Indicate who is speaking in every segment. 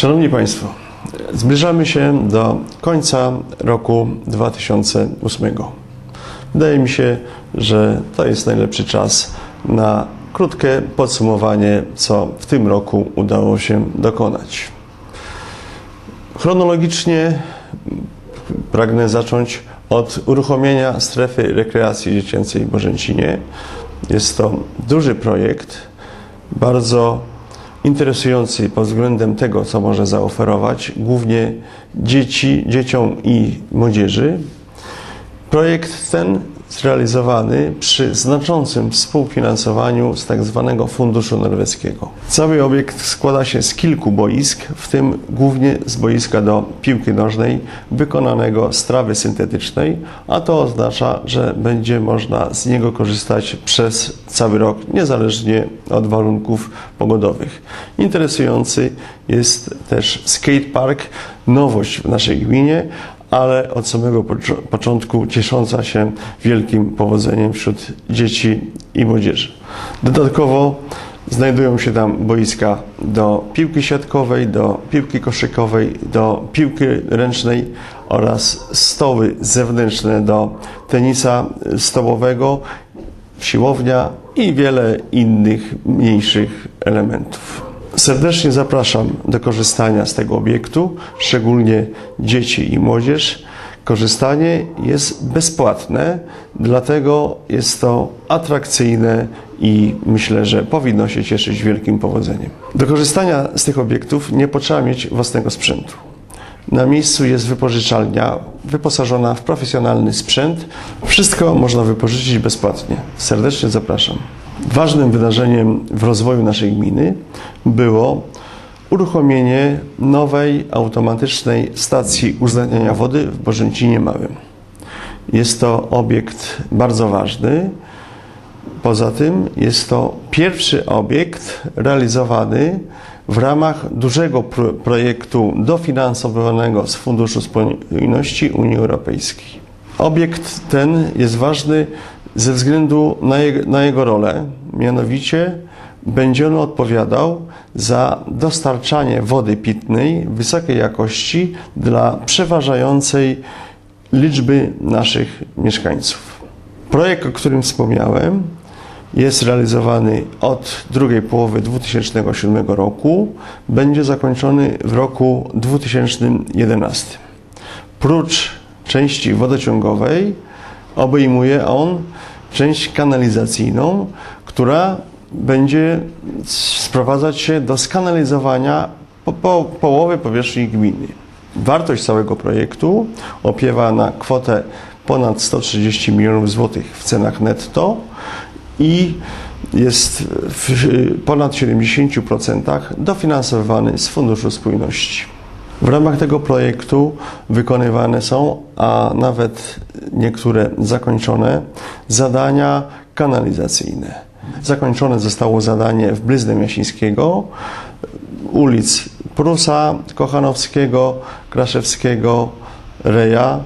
Speaker 1: Szanowni Państwo, zbliżamy się do końca roku 2008. Wydaje mi się, że to jest najlepszy czas na krótkie podsumowanie, co w tym roku udało się dokonać. Chronologicznie pragnę zacząć od uruchomienia strefy rekreacji dziecięcej w Bożęcinie. Jest to duży projekt, bardzo interesujący pod względem tego, co może zaoferować, głównie dzieci, dzieciom i młodzieży. Projekt ten zrealizowany przy znaczącym współfinansowaniu z tak zwanego Funduszu Norweskiego. Cały obiekt składa się z kilku boisk, w tym głównie z boiska do piłki nożnej wykonanego z trawy syntetycznej, a to oznacza, że będzie można z niego korzystać przez cały rok, niezależnie od warunków pogodowych. Interesujący jest też skatepark, nowość w naszej gminie, ale od samego początku ciesząca się wielkim powodzeniem wśród dzieci i młodzieży. Dodatkowo znajdują się tam boiska do piłki siatkowej, do piłki koszykowej, do piłki ręcznej oraz stoły zewnętrzne do tenisa stołowego, siłownia i wiele innych mniejszych elementów. Serdecznie zapraszam do korzystania z tego obiektu, szczególnie dzieci i młodzież. Korzystanie jest bezpłatne, dlatego jest to atrakcyjne i myślę, że powinno się cieszyć wielkim powodzeniem. Do korzystania z tych obiektów nie potrzeba mieć własnego sprzętu. Na miejscu jest wypożyczalnia wyposażona w profesjonalny sprzęt. Wszystko można wypożyczyć bezpłatnie. Serdecznie zapraszam. Ważnym wydarzeniem w rozwoju naszej gminy było uruchomienie nowej automatycznej stacji uzdatniania wody w Bożęcinie Małym. Jest to obiekt bardzo ważny. Poza tym jest to pierwszy obiekt realizowany w ramach dużego projektu dofinansowanego z Funduszu Spójności Unii Europejskiej. Obiekt ten jest ważny ze względu na jego, na jego rolę, mianowicie będzie on odpowiadał za dostarczanie wody pitnej wysokiej jakości dla przeważającej liczby naszych mieszkańców. Projekt, o którym wspomniałem, jest realizowany od drugiej połowy 2007 roku, będzie zakończony w roku 2011. Prócz części wodociągowej obejmuje on część kanalizacyjną, która będzie sprowadzać się do skanalizowania po, po, połowy powierzchni gminy. Wartość całego projektu opiewa na kwotę ponad 130 milionów złotych w cenach netto i jest w ponad 70% dofinansowany z Funduszu Spójności. W ramach tego projektu wykonywane są, a nawet niektóre zakończone, zadania kanalizacyjne. Zakończone zostało zadanie w Blyznem Jasińskiego, ulic Prusa, Kochanowskiego, Kraszewskiego, Reja,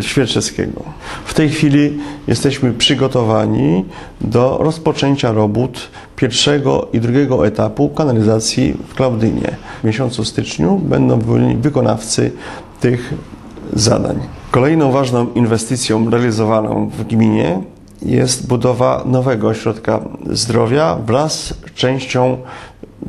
Speaker 1: Świerczewskiego. W tej chwili jesteśmy przygotowani do rozpoczęcia robót pierwszego i drugiego etapu kanalizacji w Klaudynie. W miesiącu styczniu będą wykonawcy tych zadań. Kolejną ważną inwestycją realizowaną w gminie jest budowa nowego ośrodka zdrowia wraz z częścią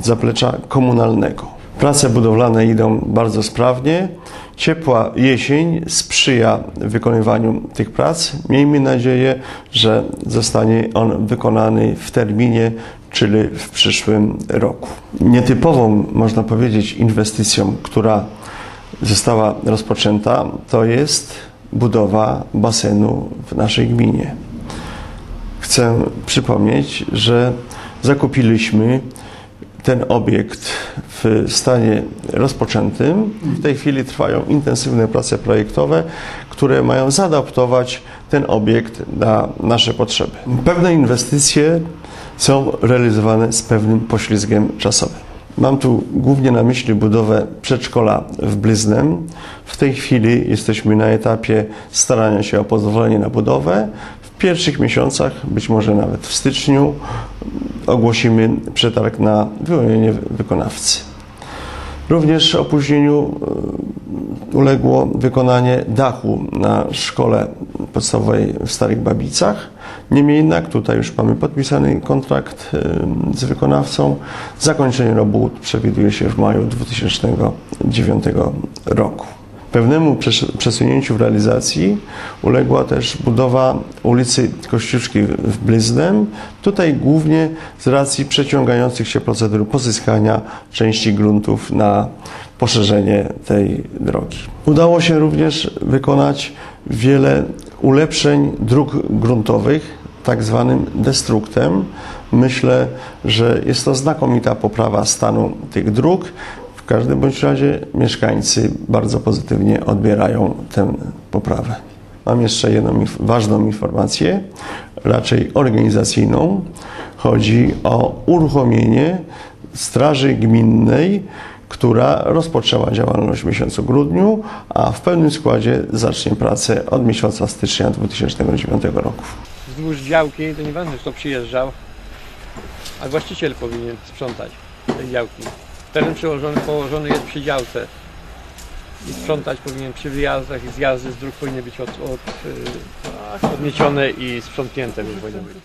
Speaker 1: zaplecza komunalnego. Prace budowlane idą bardzo sprawnie. Ciepła jesień sprzyja wykonywaniu tych prac. Miejmy nadzieję, że zostanie on wykonany w terminie, czyli w przyszłym roku. Nietypową, można powiedzieć, inwestycją, która została rozpoczęta, to jest budowa basenu w naszej gminie. Chcę przypomnieć, że zakupiliśmy ten obiekt w stanie rozpoczętym. W tej chwili trwają intensywne prace projektowe, które mają zaadaptować ten obiekt na nasze potrzeby. Pewne inwestycje są realizowane z pewnym poślizgiem czasowym. Mam tu głównie na myśli budowę przedszkola w Blyznem. W tej chwili jesteśmy na etapie starania się o pozwolenie na budowę. W pierwszych miesiącach, być może nawet w styczniu, ogłosimy przetarg na wyłonienie wykonawcy. Również opóźnieniu e, uległo wykonanie dachu na szkole podstawowej w Starych Babicach. Niemniej jednak tutaj już mamy podpisany kontrakt e, z wykonawcą. Zakończenie robót przewiduje się w maju 2009 roku. Pewnemu przes- przesunięciu w realizacji uległa też budowa ulicy Kościuszki w Blyzdem. Tutaj głównie z racji przeciągających się procedur pozyskania części gruntów na poszerzenie tej drogi. Udało się również wykonać wiele ulepszeń dróg gruntowych, tak zwanym destruktem. Myślę, że jest to znakomita poprawa stanu tych dróg. W każdym bądź razie mieszkańcy bardzo pozytywnie odbierają tę poprawę. Mam jeszcze jedną ważną informację, raczej organizacyjną. Chodzi o uruchomienie Straży Gminnej, która rozpoczęła działalność w miesiącu grudniu, a w pełnym składzie zacznie pracę od miesiąca stycznia 2009 roku.
Speaker 2: wzdłuż działki, to nie będę kto przyjeżdżał, a właściciel powinien sprzątać tej działki. Teren przełożony, położony jest przy działce i sprzątać powinien przy wyjazdach i zjazdy z dróg powinny być od, od, odmiecione i sprzątnięte powinny być.